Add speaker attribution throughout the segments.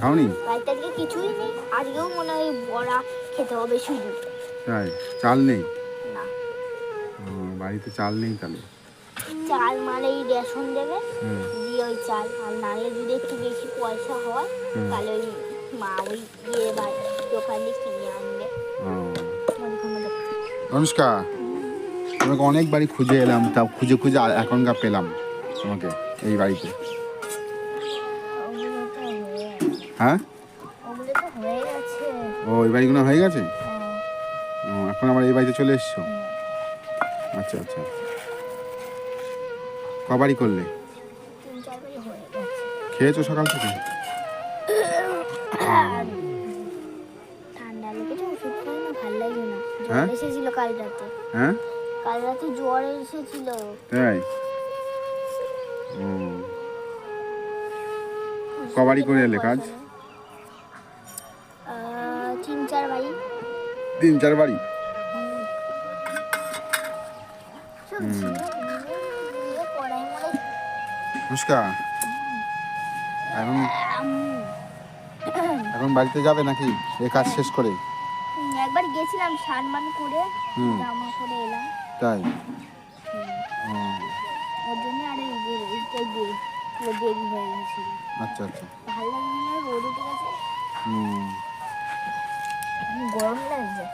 Speaker 1: খাওনি?
Speaker 2: বাড়িতে আজকে কিছুই নেই। আজকেও মনে হয় বড়া খেতে হবে শুধু।
Speaker 1: তাই? চাল নেই?
Speaker 2: না।
Speaker 1: বাড়িতে চাল নেই তাহলে?
Speaker 2: চাল মানে এই রেশন দেবে। দিয়ে ওই চাল। আর নাহলে যদি একটু বেশি পয়সা হয়। তাহলে ওই মা ওই বা দোকান দিয়ে কিনে আনবে।
Speaker 1: অনুষ্কা তোমাকে অনেক বাড়ি খুঁজে এলাম তা খুঁজে খুঁজে এখনকার পেলাম তোমাকে এই বাড়িতে
Speaker 2: ওগুলো তো হয়ে গেছে।
Speaker 1: হ্যাঁ? ও, এই বাড়িগুলো হয়ে গেছে? ও, এখন আবার এই বাড়িতে চলে এসছো? আচ্ছা আচ্ছা কবারই করলে? খেয়েছো সকাল থেকে? হ্যাঁ? হ্যাঁ? কবারই করে এলে কাজ?
Speaker 2: তিন চার বাড়ি।
Speaker 1: অনুষ্কা এখন এখন বাড়িতে যাবে নাকি? এ কাজ শেষ করে।
Speaker 2: একবার গেছিলাম সানমান করে। জামা করে এলাম।
Speaker 1: তাই?
Speaker 2: ওর জন্য আর এই যে এইটাই দেরি পুরো দেরি হয়ে গেছিল।
Speaker 1: আচ্ছা আচ্ছা।
Speaker 2: ভালো লাগে না রোদ গেছে।
Speaker 1: হুম,
Speaker 2: গরম লাগছে।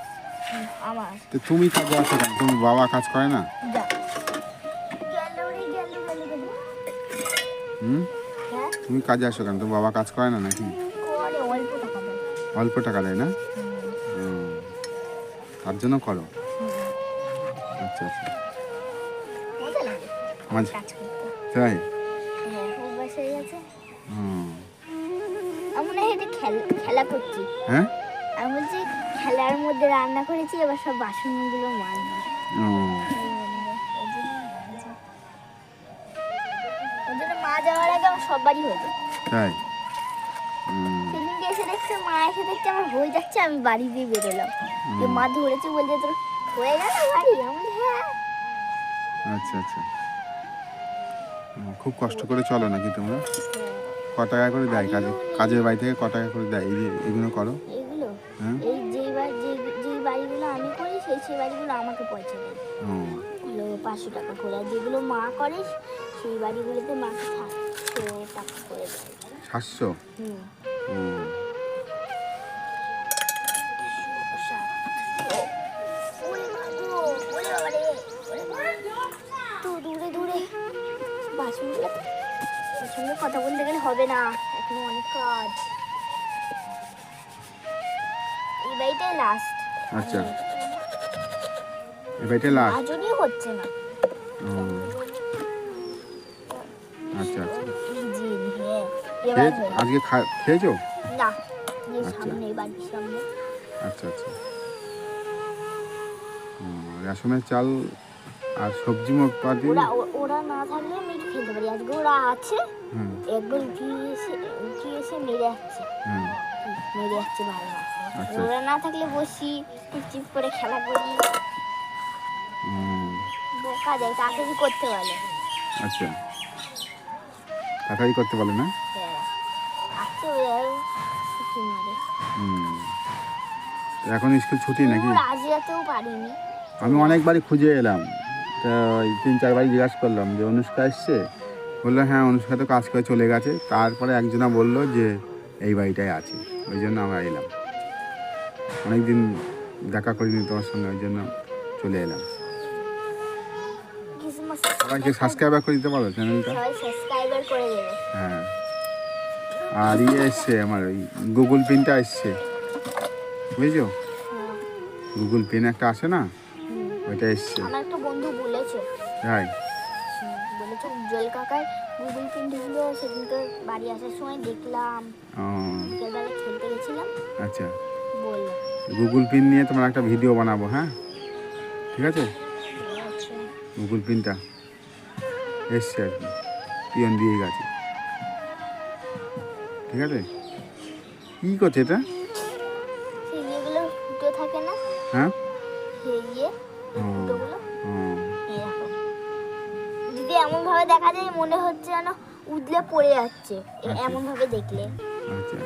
Speaker 2: আমার।
Speaker 1: তো তুমি কাজে আসো কেন? তুমি বাবা কাজ করে না? হুম?
Speaker 2: হ্যাঁ?
Speaker 1: তুমি কাজে আসো কেন? তোমার বাবা কাজ করে না নাকি?
Speaker 2: অল্প টাকা দেয়।
Speaker 1: না। তার জন্য করো। আচ্ছা আচ্ছা। মাঝে তাই?
Speaker 2: হ্যাঁ খেলা করছি।
Speaker 1: হ্যাঁ?
Speaker 2: আমি বলছি খেলার মধ্যে রান্না করেছি এবার সব বাসনগুলো মাজবো। হয়, মা যাওয়ার আগে আমার সব বাড়ি হয়ে যায়।
Speaker 1: তাই?
Speaker 2: সেদিনকে এসে দেখছে মা এসে দেখছে আমার হয়ে যাচ্ছে আমি বাড়ি দিয়ে বেরোলাম। মা ধরেছে বলছে তোর হয়ে গেল বাড়ি? আমি হ্যাঁ।
Speaker 1: আচ্ছা আচ্ছা। খুব কষ্ট করে চলো নাকি তোমরা? ক টাকা করে দেয় কাজে? কাজের বাড়ি থেকে ক টাকা করে দেয়? এগুলো করো। হ্যাঁ
Speaker 2: এই যেই বাড়ি যে বাড়িগুলো আমি করি সেই সেই বাড়িগুলো আমাকে পয়সা দেয়। হলো পাঁচশো টাকা করে। আর যেগুলো মা করে সেই বাড়িগুলোতে মাকে সাতশো টাকা করে দেয়।
Speaker 1: সাতশো?
Speaker 2: হুম। তো দূরে দূরে বাসনগুলো ওর কথা বলতে গেলে হবে না। এখনও অনেক কাজ। এই বাড়িটাই লাস্ট
Speaker 1: আচ্ছা। বাড়িটা লাস্ট
Speaker 2: আজও হচ্ছে না।
Speaker 1: আচ্ছা আচ্ছা।
Speaker 2: হ্যাঁ।
Speaker 1: আজকে খেয়েছো?
Speaker 2: না
Speaker 1: আচ্ছা।
Speaker 2: বাড়ির সামনে।
Speaker 1: আচ্ছা আচ্ছা। হুম, রেশনের চাল আর সবজি মোটামুটি
Speaker 2: ওরা ও- ওরা না থাকলে আমি একটু খেলতে পারি। আজকে ওরা আছে। একবার উঠিয়ে এসে এসে মেরে যাচ্ছে মেরে যাচ্ছে ভালো। ওরা না থাকলে বসি টিপটিপ করে খেলা করি। বোকা যায় করতে বলে
Speaker 1: আচ্ছা। তাড়াতাড়ি করতে বলে না?
Speaker 2: হ্যাঁ।
Speaker 1: তো এখন স্কুল ছুটি নাকি?
Speaker 2: আজ রাতেও পারিনি।
Speaker 1: আমি অনেকবারই খুঁজে এলাম। তা তিন চারবারই জিজ্ঞাসা করলাম যে অনুষ্কা এসছে? বলল হ্যাঁ অনুষ্কা তো কাজ করে চলে গেছে। তারপরে একজনা বলল যে এই বাড়িটাই আছে। ওই জন্য আমরা এলাম। অনেকদিন দেখা করিনি তোমার সঙ্গে ওই জন্য চলে এলাম। সবাইকে করে দিতে পারো চ্যানেলটা হ্যাঁ। আর ইয়ে এসছে আমার ওই গুগল পিনটা এসছে। বুঝছ?
Speaker 2: হ্যাঁ।
Speaker 1: গুগল পিন একটা আসে না? ওইটা এসছে।
Speaker 2: আমার একটা বন্ধু বলেছে।
Speaker 1: তাই
Speaker 2: বলেছে উজ্জ্বল কাকার গুগল পিন ঢুকলো সেদিনকে বাড়ি আসার সময় দেখলাম।
Speaker 1: ও।
Speaker 2: বিকেলবেলা খেলতে গেছিলাম।
Speaker 1: আচ্ছা।
Speaker 2: বলল।
Speaker 1: গুগল পিন নিয়ে তোমার একটা ভিডিও বানাবো হ্যাঁ? ঠিক আছে? গুগল পিনটা এসছে আর কি পিয়ন দিয়ে গেছে। ঠিক আছে? কী করছে এটা?
Speaker 2: সেই থাকে না?
Speaker 1: হ্যাঁ?
Speaker 2: এমন ভাবে দেখা। যায় মনে হচ্ছে যেন উদলে পড়ে যাচ্ছে।
Speaker 1: আচ্ছা।
Speaker 2: এমন ভাবে দেখলে।
Speaker 1: আচ্ছা।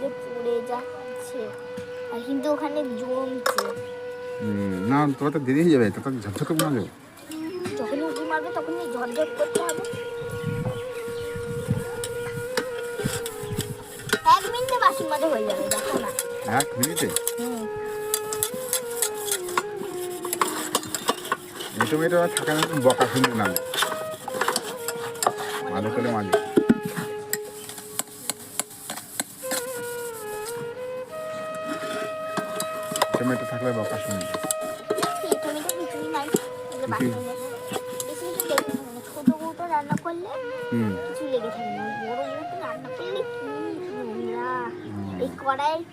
Speaker 2: মধ্যে পড়ে যাচ্ছে। আর কিন্তু ওখানে জমছে।
Speaker 1: না তোরা তো দেরি হয়ে যাবে তো ঝকঝকে বানাবে
Speaker 2: যখনই উঁকি মারবে তখনই ঝরঝর করতে হবে। এক মিনিটে বাসির মাঝে হয়ে যাবে দেখো না।
Speaker 1: এক মিনিটে? থাকে না বকা শুনতে নামে ভালো করে মাঝে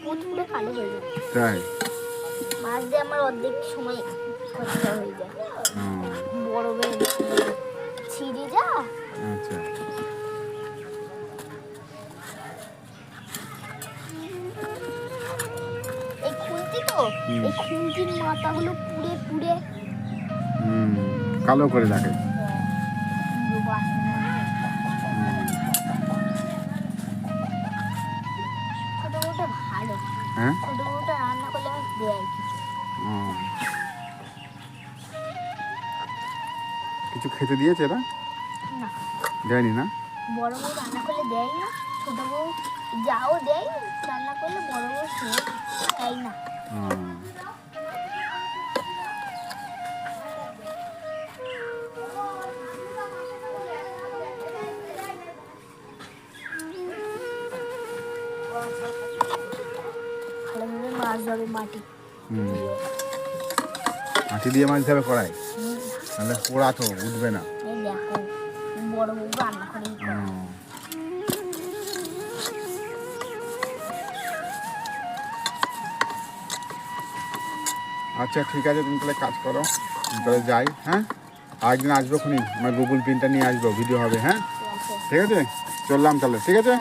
Speaker 2: পুত পুরো কালো হয়ে যায়।
Speaker 1: তাই?
Speaker 2: মাছ দিয়ে আমার অর্ধেক সময় খরচা হয়ে যায়। বড় এই খুন্তির মাথাগুলো পুড়ে পুড়ে।
Speaker 1: কালো করে রাখে
Speaker 2: হয়ে?
Speaker 1: হ্যাঁ
Speaker 2: রান্না করলে দেয় কিছু
Speaker 1: খেতে দিয়েছে এরা?
Speaker 2: না।
Speaker 1: দেয়নি না?
Speaker 2: বড় বউ রান্না করলে দেয় না ছোট বউ যাও দেয় রান্না করলে বড় বউ খেয়ে দেয় না। মাছ ধরে মাটি। দিয়ে
Speaker 1: মাটি দিয়ে মাছ ধরে করায়
Speaker 2: হুম,
Speaker 1: তাহলে পোড়া তো উঠবে না।
Speaker 2: বড় রান্না করে
Speaker 1: আচ্ছা ঠিক আছে, তুমি তাহলে কাজ করো। তাহলে যাই হ্যাঁ? আরেকদিন আসব খুনি, আমার গুগল পিনটা নিয়ে আসব ভিডিও হবে হ্যাঁ? ঠিক আছে? চললাম তাহলে, ঠিক আছে?